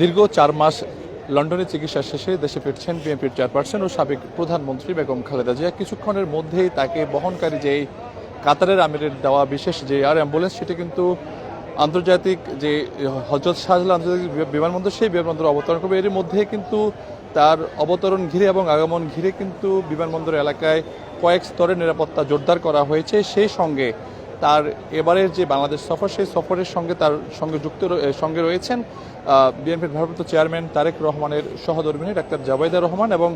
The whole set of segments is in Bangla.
দীর্ঘ চার মাস লন্ডনে চিকিৎসা শেষে দেশে ফিরছেন বিএনপির চেয়ারপারসন ও সাবেক প্রধানমন্ত্রী বেগম খালেদা জিয়া। কিছুক্ষণের মধ্যেই তাকে বহনকারী যেই কাতারের আমিরের দেওয়া বিশেষ যে এয়ার অ্যাম্বুলেন্স, সেটি কিন্তু আন্তর্জাতিক যে হজরত শাহজালাল আন্তর্জাতিক বিমানবন্দর, সেই বিমানবন্দর অবতরণ করবে। এর মধ্যে কিন্তু তার অবতরণ ঘিরে এবং আগমন ঘিরে কিন্তু বিমানবন্দর এলাকায় কয়েক স্তরের নিরাপত্তা জোরদার করা হয়েছে। সেই সঙ্গে তার এবারের যে বাংলাদেশ সফর, সেই সফরের সঙ্গে তার সঙ্গে যুক্ত সঙ্গে রয়েছেন বিএনপির ভারপ্রাপ্ত চেয়ারম্যান তারেক রহমানের সহধর্মিনী ডাক্তার জাবাইদা রহমান এবং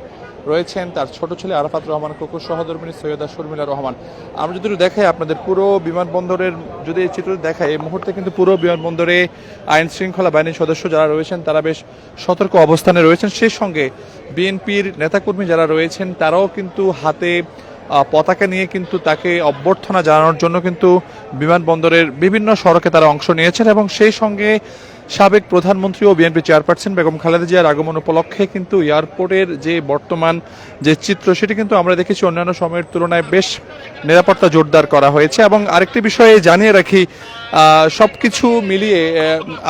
রয়েছেন তার ছোট ছেলে আরাফাত রহমান কুকুর সহধর্মিনী সৈয়দা শর্মিলা রহমান। আমরা যদি দেখাই আপনাদের পুরো বিমানবন্দরের, যদি এই চিত্র দেখায় এই মুহূর্তে কিন্তু পুরো বিমানবন্দরে আইন শৃঙ্খলা বাহিনীর সদস্য যারা রয়েছেন, তারা বেশ সতর্ক অবস্থানে রয়েছেন। সেই সঙ্গে বিএনপির নেতাকর্মী যারা রয়েছেন, তারাও কিন্তু হাতে পতাকা নিয়ে কিন্তু তাকে অভ্যর্থনা জানানোর জন্য কিন্তু বিমানবন্দরের বিভিন্ন সড়কে তারা অংশ নিয়েছেন এবং সেই সঙ্গে সাবেক প্রধানমন্ত্রী ও বিএনপি চেয়ারপারসন বেগম খালেদা জিয়ার আগমন উপলক্ষে কিন্তু এয়ারপোর্টের যে বর্তমান যে চিত্র, সেটি কিন্তু আমরা দেখেছি অন্যান্য সময়ের তুলনায় বেশ নিরাপত্তা জোরদার করা হয়েছে। এবং আরেকটি বিষয়ে জানিয়ে রাখি সব কিছু মিলিয়ে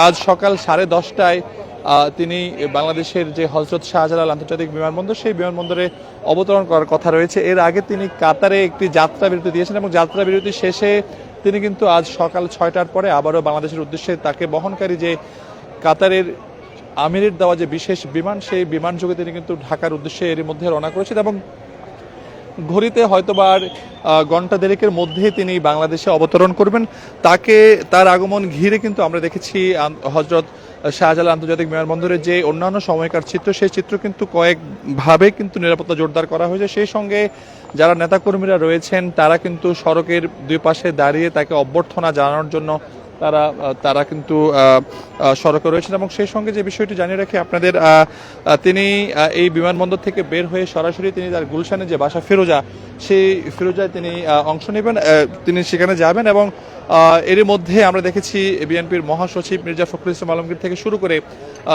আজ সকাল সাড়ে দশটায় তিনি বাংলাদেশের যে হজরত শাহজালাল আন্তর্জাতিক বিমানবন্দর সেই বিমানবন্দরে অবতরণ করার কথা রয়েছে। এর আগে তিনি কাতারে একটি যাত্রা বিরতি দিয়েছেন এবং যাত্রা বিরতি শেষে তিনি কিন্তু আজ সকাল ছয়টার পরে আবারও বাংলাদেশের উদ্দেশ্যে তাকে বহনকারী যে কাতারের আমিরের দেওয়া যে বিশেষ বিমান সেই বিমান যোগে তিনি কিন্তু ঢাকার উদ্দেশ্যে এর মধ্যে রওনা করেছেন এবং ঘড়িতে হয়তোবা আর আহ, ঘণ্টা দেড়েকের মধ্যেই তিনি বাংলাদেশে অবতরণ করবেন। তাকে তার আগমন ঘিরে কিন্তু আমরা দেখেছি হজরত শাহজালাল আন্তর্জাতিক বিমানবন্দরের যে অন্যান্য সময়কার চিত্র, সেই চিত্র কিন্তু কয়েকভাবে কিন্তু নিরাপত্তা জোরদার করা হয়েছে। সেই সঙ্গে যারা নেতাকর্মীরা রয়েছেন, তারা কিন্তু সড়কের দুই পাশে দাঁড়িয়ে তাকে অভ্যর্থনা জানানোর জন্য তারা তারা কিন্তু সড়কে রয়েছেন এবং সেই সঙ্গে যে বিষয়টি জানিয়ে রাখি আপনাদের তিনি এই বিমানবন্দর থেকে বের হয়ে সরাসরি তিনি তার গুলশানে যে বাসা ফিরোজা, সেই ফিরোজায় তিনি অংশ নেবেন তিনি সেখানে যাবেন এবং এরই মধ্যে আমরা দেখেছি বিএনপির মহাসচিব মির্জা ফখরুল ইসলাম আলমগীর থেকে শুরু করে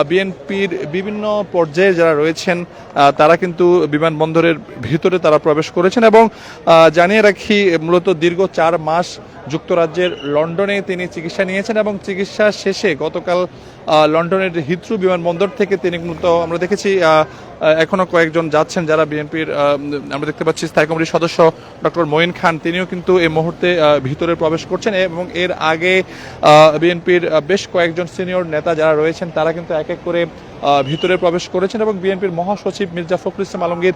বিএনপির বিভিন্ন পর্যায়ে যারা রয়েছেন তারা কিন্তু বিমানবন্দরের ভিতরে তারা প্রবেশ করেছেন এবং জানিয়ে রাখি, মূলত দীর্ঘ চার মাস যুক্তরাজ্যের লন্ডনে তিনি চিকিৎসা নিয়েছেন এবং চিকিৎসা শেষে গতকাল লন্ডনের হিথ্রু বিমানবন্দর থেকে তিনি মূলত আমরা দেখেছি আহ, আহ, এখনও কয়েকজন যাচ্ছেন যারা বিএনপির আমরা দেখতে পাচ্ছি স্থায়ী কমিটির সদস্য ডক্টর মঈন খান। তিনিও কিন্তু এই মুহূর্তে ভিতরে প্রবেশ করছেন এবং এর আগে বিএনপির বেশ কয়েকজন সিনিয়র নেতা যারা রয়েছেন তারা কিন্তু এক এক করে ভিতরে প্রবেশ করেছেন এবং বিএনপির মহাসচিব মির্জা ফখরুল ইসলাম আলমগীর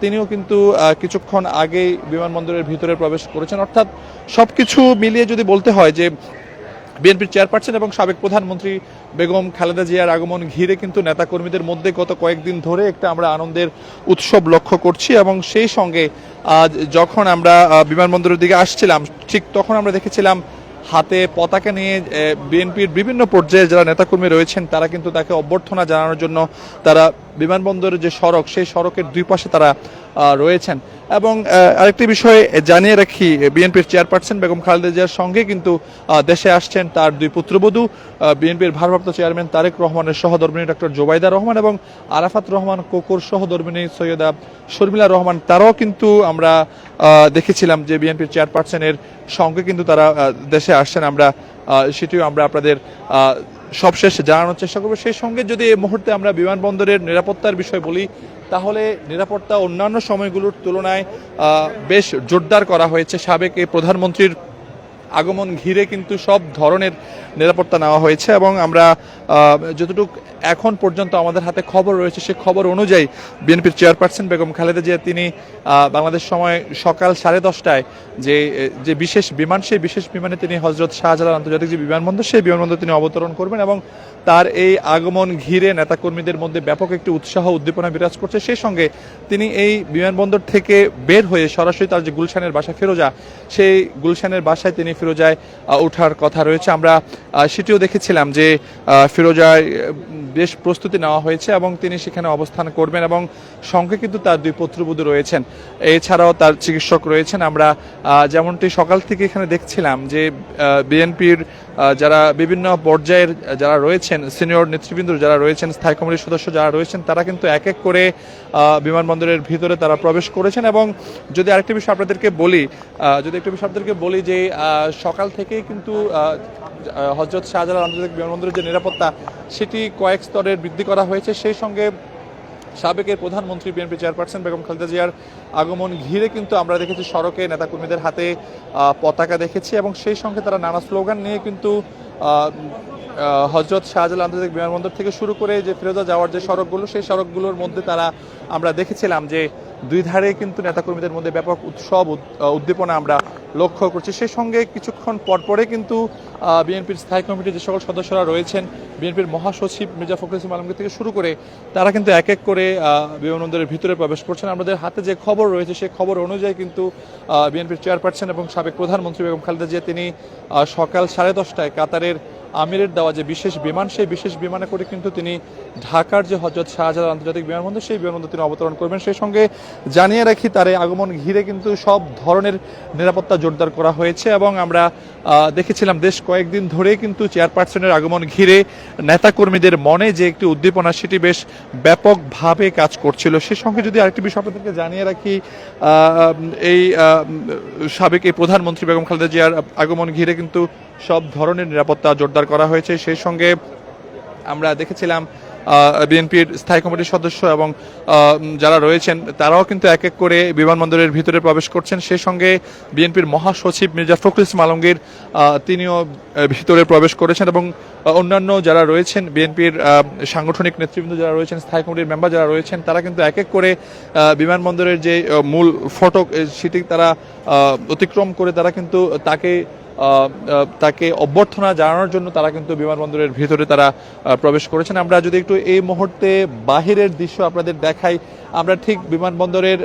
তিনিও কিন্তু কিছুক্ষণ আগেই বিমানবন্দরের ভিতরে প্রবেশ করেছেন। অর্থাৎ সবকিছু মিলিয়ে যদি বলতে হয় যে বিএনপির চেয়ারপারসন এবং সাবেক প্রধানমন্ত্রী বেগম খালেদা জিয়ার আগমন ঘিরে কিন্তু নেতাকর্মীদের মধ্যে গত কয়েকদিন ধরে একটা আমরা আনন্দের উৎসব লক্ষ্য করছি এবং সেই সঙ্গে, আজ যখন আমরা বিমানবন্দরের দিকে আসছিলাম, ঠিক তখন আমরা দেখেছিলাম হাতে পতাকা নিয়ে বিএনপির বিভিন্ন পর্যায়ে যারা নেতাকর্মী রয়েছেন, তারা কিন্তু তাকে অভ্যর্থনা জানানোর জন্য তারা বিমানবন্দরের যে সড়ক, সেই সড়কের দুই পাশে তারা রয়েছেন। এবং আরেকটি বিষয়ে জানিয়ে রাখি, বিএনপির চেয়ারপারসন বেগম খালেদা জিয়ার সঙ্গে কিন্তু দেশে আসছেন তার দুই পুত্রবধূ বিএনপির ভারপ্রাপ্ত চেয়ারম্যান তারেক রহমানের সহধর্মিনী ডক্টর জোবাইদা রহমান এবং আরাফাত রহমান কোকুর সহধর্মিনী সৈয়দা শর্মিলা রহমান। তারাও কিন্তু আমরা দেখেছিলাম যে বিএনপির চেয়ারপারসনের সঙ্গে কিন্তু তারা দেশে আসছেন। আমরা সেটিও আমরা আপনাদের সবশেষ জানানোর চেষ্টা করব। সেই সঙ্গে যদি এই মুহূর্তে আমরা বিমানবন্দরের নিরাপত্তার বিষয় বলি, তাহলে নিরাপত্তা অন্যান্য সময়গুলোর তুলনায় বেশ জোরদার করা হয়েছে। সাবেক প্রধানমন্ত্রীর আগমন ঘিরে কিন্তু সব ধরনের নিরাপত্তা নেওয়া হয়েছে এবং আমরা যতটুকু এখন পর্যন্ত আমাদের হাতে খবর রয়েছে, সে খবর অনুযায়ী বিএনপির চেয়ারপারসন বেগম খালেদা জিয়া, তিনি বাংলাদেশ সময় সকাল সাড়ে দশটায় যে যে বিশেষ বিমান, সেই বিশেষ বিমানে তিনি হজরত শাহজালাল আন্তর্জাতিক যে বিমানবন্দর, সেই বিমানবন্দর তিনি অবতরণ করবেন এবং তার এই আগমন ঘিরে নেতাকর্মীদের মধ্যে ব্যাপক একটি উৎসাহ, উদ্দীপনা বিরাজ করছে। সেই সঙ্গে তিনি এই বিমানবন্দর থেকে বের হয়ে সরাসরি তার যে গুলশানের বাসা ফিরোজা, সেই গুলশানের বাসায় তিনি ফিরোজায় ওঠার কথা রয়েছে। আমরা সেটিও দেখেছিলাম যে ফিরোজার বেশ প্রস্তুতি নেওয়া হয়েছে এবং তিনি সেখানে অবস্থান করবেন এবং সঙ্গে কিন্তু তার দুই পুত্রবধূ রয়েছেন। এছাড়াও তার চিকিৎসক রয়েছেন। আমরা যেমনটি সকাল থেকে এখানে দেখছিলাম যে বিএনপির যারা বিভিন্ন পর্যায়ের যারা রয়েছেন, সিনিয়র নেতৃবৃন্দ যারা রয়েছেন, স্থায়ী কমিটির সদস্য যারা রয়েছেন, তারা কিন্তু এক এক করে বিমানবন্দরের ভিতরে তারা প্রবেশ করেছেন এবং যদি আরেকটি বিষয় আপনাদেরকে বলি যদি একটি বিষয় আপনাদেরকে বলি যে সকাল থেকেই কিন্তু হজরত শাহজালাল আন্তর্জাতিক বিমানবন্দরের যে নিরাপত্তা, সেটি কয়েক স্তরের বৃদ্ধি করা হয়েছে। সেই সঙ্গে সাবেকের প্রধানমন্ত্রী বিএনপি চেয়ারপারসন বেগম খালেদা জিয়ার আগমন ঘিরে কিন্তু আমরা দেখেছি সড়কে নেতাকর্মীদের হাতে পতাকা দেখেছি এবং সেই সঙ্গে তারা নানা স্লোগান নিয়ে কিন্তু হজরত শাহজালাল আন্তর্জাতিক বিমানবন্দর থেকে শুরু করে যে ফিরোজা যাওয়ার যে সড়কগুলো, সেই সড়কগুলোর মধ্যে তারা আমরা দেখেছিলাম যে দুই ধারে কিন্তু নেতাকর্মীদের মধ্যে ব্যাপক উৎসব উদ্দীপনা আমরা লক্ষ্য করছি। সেই সঙ্গে কিছুক্ষণ পরপরে কিন্তু বিএনপির স্থায়ী কমিটির যে সকল সদস্যরা রয়েছেন, বিএনপির মহাসচিব মির্জা ফখরুল ইসলাম আলমগীর থেকে শুরু করে তারা কিন্তু এক এক করে বিমানবন্দরের ভিতরে প্রবেশ করছেন। আমাদের হাতে যে খবর রয়েছে, সেই খবর অনুযায়ী কিন্তু বিএনপির চেয়ারপারসন এবং সাবেক প্রধানমন্ত্রী বেগম খালেদা জিয়া, তিনি সকাল সাড়ে দশটায় কাতারের আমিরের দেওয়া যে বিশেষ বিমান, সেই বিশেষ বিমানে করে কিন্তু তিনি ঢাকার যে হজরত শাহজালাল আন্তর্জাতিক বিমানবন্দর, সেই বিমানবন্দর তিনি অবতরণ করবেন। সেই সঙ্গে জানিয়ে রাখি, তার আগমন ঘিরে কিন্তু সব ধরনের নিরাপত্তা জোরদার করা হয়েছে এবং আমরা দেখেছিলাম বেশ কয়েকদিন ধরে কিন্তু চেয়ারপারসনের আগমন ঘিরে নেতাকর্মীদের মনে যে একটি উদ্দীপনা, সেটি বেশ ব্যাপকভাবে কাজ করছিল। সে সঙ্গে যদি আরেকটি বিষয় আপনাদেরকে জানিয়ে রাখি এই সাবেক এই প্রধানমন্ত্রী বেগম খালেদা জিয়ার আগমন ঘিরে কিন্তু সব ধরনের নিরাপত্তা জোরদার করা হয়েছে। সেই সঙ্গে আমরা দেখেছিলাম বিএনপির স্থায়ী কমিটির সদস্য এবং যারা রয়েছেন, তারাও কিন্তু এক এক করে বিমানবন্দরের ভিতরে প্রবেশ করছেন। সেই সঙ্গে বিএনপির মহাসচিব মির্জা ফখরুল ইসলাম আলমগীর তিনিও ভিতরে প্রবেশ করেছেন এবং অন্যান্য যারা রয়েছেন, বিএনপির সাংগঠনিক নেতৃবৃন্দ যারা রয়েছেন, স্থায়ী কমিটির মেম্বার যারা রয়েছেন, তারা কিন্তু এক এক করে বিমানবন্দরের যে মূল ফটক সেটি তারা অতিক্রম করে তারা কিন্তু তাকে তাকে অভ্যর্থনা জানানোর জন্য তারা কিন্তু বিমানবন্দরের ভিতরে তারা প্রবেশ করেছেন। আমরা যদি একটু এই মুহূর্তে বাহিরের দৃশ্য আপনাদের দেখাই, আমরা ঠিক বিমানবন্দরের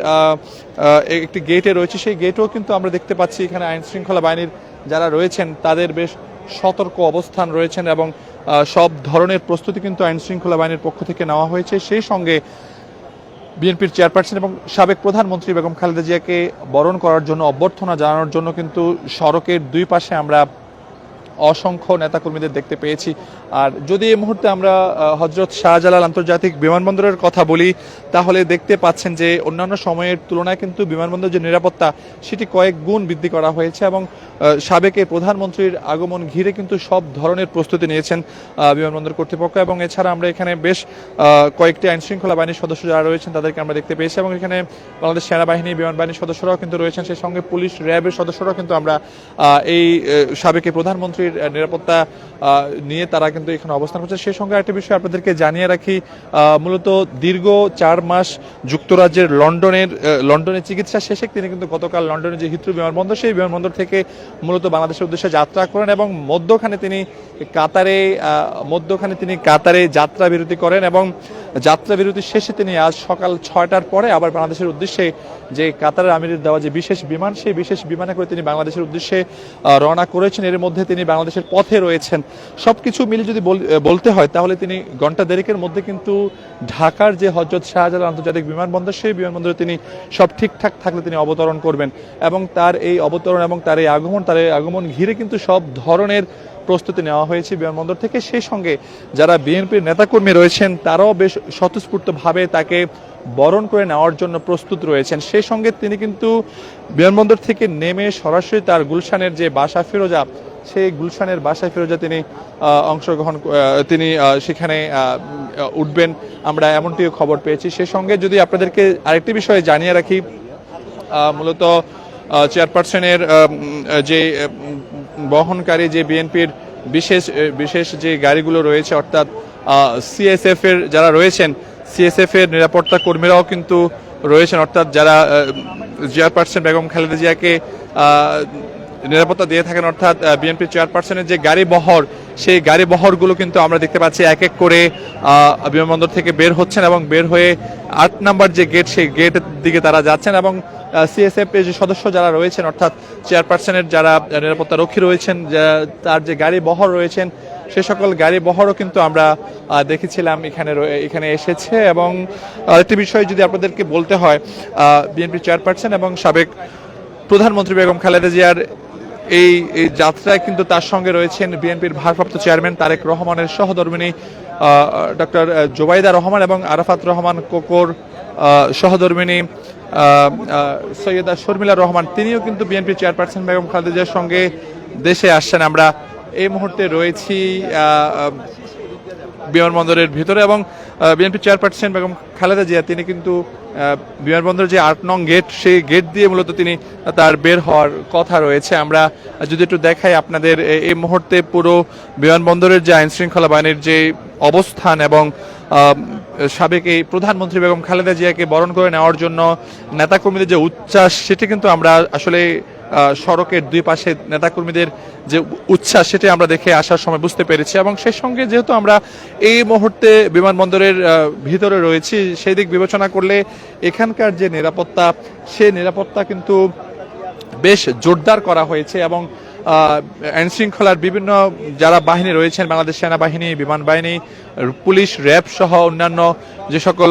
একটি গেটে রয়েছে। সেই গেটও কিন্তু আমরা দেখতে পাচ্ছি এখানে আইন শৃঙ্খলা বাহিনীর যারা রয়েছেন, তাদের বেশ সতর্ক অবস্থান রয়েছেন এবং সব ধরনের প্রস্তুতি কিন্তু আইন শৃঙ্খলা বাহিনীর পক্ষ থেকে নেওয়া হয়েছে। সেই সঙ্গে বিএনপির চেয়ারপারসন এবং সাবেক প্রধানমন্ত্রী বেগম খালেদা জিয়াকে বরণ করার জন্য, অভ্যর্থনা জানানোর জন্য কিন্তু সড়কের দুই পাশে আমরা অসংখ্য নেতাকর্মীদের দেখতে পেয়েছি। আর যদি এই মুহূর্তে আমরা হজরত শাহজালাল আন্তর্জাতিক বিমানবন্দরের কথা বলি, তাহলে দেখতে পাচ্ছেন যে অন্যান্য সময়ের তুলনায় কিন্তু বিমানবন্দর যে নিরাপত্তা, সেটি কয়েক গুণ বৃদ্ধি করা হয়েছে এবং সাবেক প্রধানমন্ত্রীর আগমন ঘিরে কিন্তু সব ধরনের প্রস্তুতি নিয়েছেন বিমানবন্দর কর্তৃপক্ষ। এবং এছাড়া আমরা এখানে বেশ কয়েকটি আইন শৃঙ্খলা বাহিনীর সদস্য যারা রয়েছেন, তাদেরকে আমরা দেখতে পেয়েছি এবং এখানে বাংলাদেশ সেনাবাহিনী, বিমান বাহিনীর সদস্যরাও কিন্তু রয়েছেন। সেই সঙ্গে পুলিশ র্যাবের সদস্যরাও কিন্তু আমরা এই সাবেক প্রধানমন্ত্রীর আহ, নিরাপত্তা নিয়ে তারা কিন্তু এখানে অবস্থান করছে। সেই সঙ্গে একটা বিষয় আপনাদেরকে জানিয়ে রাখি মূলত দীর্ঘ চার মাস যুক্তরাজ্যের লন্ডনের লন্ডনে চিকিৎসা শেষে তিনি কিন্তু গতকাল লন্ডনের যে হিথ্রো বিমানবন্দর সেই বিমানবন্দর থেকে মূলত বাংলাদেশের উদ্দেশ্যে যাত্রা করেন এবং মধ্যখানে তিনি কাতারে মধ্যখানে তিনি কাতারে যাত্রা বিরতি করেন এবং যাত্রা বিরতি শেষে তিনি আজ সকাল ছয়টার পরে আবার বাংলাদেশের উদ্দেশ্যে যে কাতারের আমিরের দেওয়া যে বিশেষ বিমান, সেই বিশেষ বিমানে করে তিনি বাংলাদেশের উদ্দেশ্যে রওনা করেছেন। এর মধ্যে তিনি বাংলাদেশের পথে রয়েছেন। সব কিছু মিলে যদি বল- বলতে হয়, তাহলে তিনি ঘণ্টা দেরিকের মধ্যে কিন্তু ঢাকার যে হজরত শাহজালাল আন্তর্জাতিক বিমানবন্দর, সেই বিমানবন্দরে তিনি সব ঠিকঠাক থাকলে তিনি অবতরণ করবেন। এবং তার এই অবতরণ এবং তার এই আগমন, তার এই আগমন ঘিরে কিন্তু সব ধরনের প্রস্তুতি নেওয়া হয়েছে বিমানবন্দর থেকে। সেই সঙ্গে যারা বিএনপির নেতাকর্মী রয়েছেন, তারাও বেশ স্বতঃস্ফূর্তভাবে তাকে বরণ করে নেওয়ার জন্য প্রস্তুত রয়েছেন। সেই সঙ্গে তিনি কিন্তু বিমানবন্দর থেকে নেমে সরাসরি তার গুলশানের যে বাসা ফিরোজা, সেই গুলশানের বাসায় ফিরোজা তিনি অংশগ্রহণ তিনি সেখানে উঠবেন। আমরা এমনটিও খবর পেয়েছি। সেই সঙ্গে যদি আপনাদেরকে আরেকটি বিষয়ে জানিয়ে রাখি মূলত চেয়ারপারসনের যে বহনকারী যে বিএনপির বিশেষ বিশেষ যে গাড়িগুলো রয়েছে, অর্থাৎ সিএসএফ এর যারা রয়েছেন সিএসএফ এর নিরাপত্তা কর্মীরাও কিন্তু রয়েছেন। অর্থাৎ যারা চেয়ারপারসন বেগম খালেদা জিয়াকে নিরাপত্তা দিয়ে থাকেন, অর্থাৎ বিএনপি চেয়ারপারসনের যে গাড়ি বহর, সেই গাড়ি বহরগুলো কিন্তু আমরা দেখতে পাচ্ছি এক এক করে বিমানবন্দর থেকে বের হচ্ছেন এবং বের হয়ে আট নাম্বার যে গেট, সেই গেটের দিকে তারা যাচ্ছেন এবং সিএসএফ এর যে সদস্য যারা রয়েছেন, অর্থাৎ চেয়ারপারসনের যারা নিরাপত্তা রক্ষী রয়েছেন তার যে গাড়ি বহর রয়েছেন সে সকল গাড়ি বহরও কিন্তু আমরা দেখেছিলাম এখানে এখানে এসেছে এবং আরেকটি বিষয় যদি আপনাদেরকে বলতে হয় বিএনপি চেয়ারপারসন এবং সাবেক প্রধানমন্ত্রী বেগম খালেদা জিয়ার এই এই যাত্রায় কিন্তু তার সঙ্গে রয়েছেন বিএনপির ভারপ্রাপ্ত চেয়ারম্যান তারেক রহমানের সহধর্মিনী ডক্টর জোবাইদা রহমান এবং আরাফাত রহমান কোকর সহধর্মিনী সৈয়দা শর্মিলা রহমান। তিনিও কিন্তু বিএনপি চেয়ারপারসন বেগম খালেদা জিয়ার সঙ্গে দেশে আসছেন। আমরা এই মুহূর্তে রয়েছি বিমানবন্দরের ভিতরে এবং বিএনপি চেয়ারপারসন বেগম খালেদা জিয়া, তিনি কিন্তু বিমানবন্দরের যে আট নং গেট, সেই গেট দিয়ে মূলত তিনি তার বের হওয়ার কথা রয়েছে। আমরা যদি একটু দেখাই আপনাদের এই মুহূর্তে পুরো বিমানবন্দরের যে আইন শৃঙ্খলা বাহিনীর যে অবস্থান এবং সাবেক এই প্রধানমন্ত্রী বেগম খালেদা জিয়াকে বরণ করে নেওয়ার জন্য নেতাকর্মীদের যে উচ্ছ্বাস, সেটি কিন্তু আমরা আসলে সড়কের দুই পাশে নেতাকর্মীদের যে উচ্ছ্বাস, সেটি আমরা দেখে আসার সময় বুঝতে পেরেছি এবং সেই সঙ্গে যেহেতু আমরা এই মুহূর্তে বিমানবন্দরের ভিতরে রয়েছি, সেই দিক বিবেচনা করলে এখানকার যে নিরাপত্তা, সে নিরাপত্তা কিন্তু বেশ জোরদার করা হয়েছে এবং আইন শৃঙ্খলার বিভিন্ন যারা বাহিনী রয়েছেন, বাংলাদেশ সেনাবাহিনী, বিমান বাহিনী, পুলিশ, র্যাব সহ অন্যান্য যে সকল